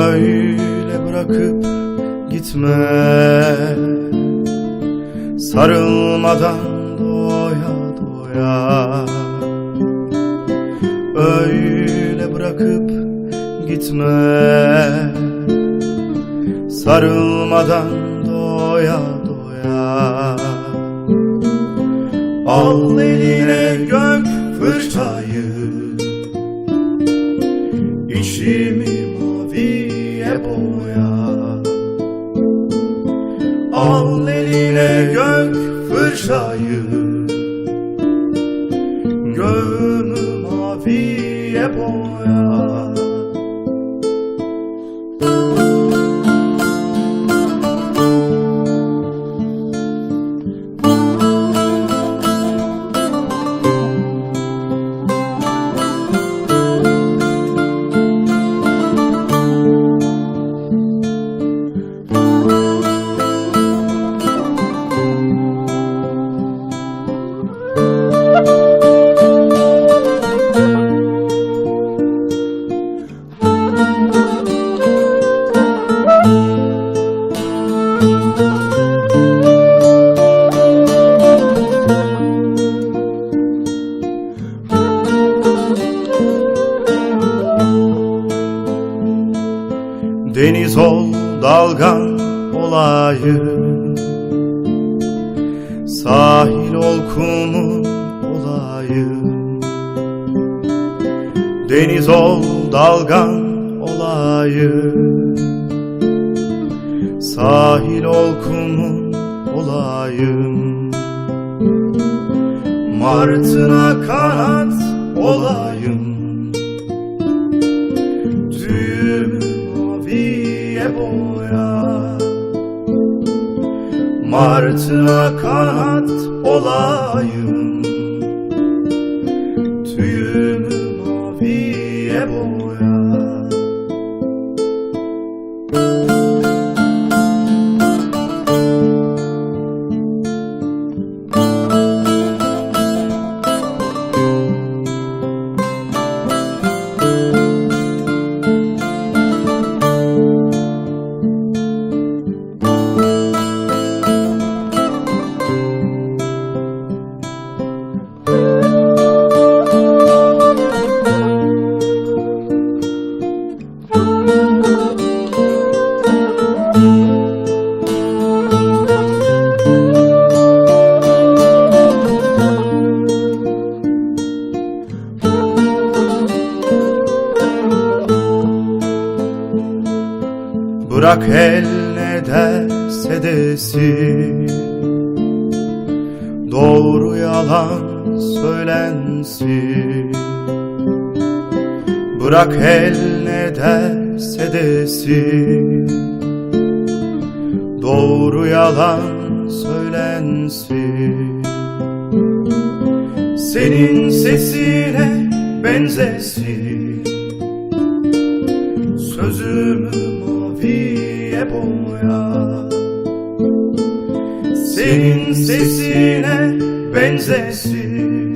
Öyle bırakıp gitme. Sarılmadan doya doya. Öyle bırakıp gitme. Sarılmadan doya doya. Al eline gök fırçayı. İçimi boya Al eline gök fırçayı. Gönlümü maviye boya Deniz ol dalgan olayım Sahil ol kumun olayım Deniz ol dalgan olayım Sahil ol kumun olayım Martına kanat olayım Martına kanat olayım. Tüyümü maviye boya Bırak el ne derse desin. Doğru yalan söylensin. Bırak el ne derse desin. Doğru yalan söylensin. Senin sesine benzesin. Sözümü maviye boya Senin sesine benzesin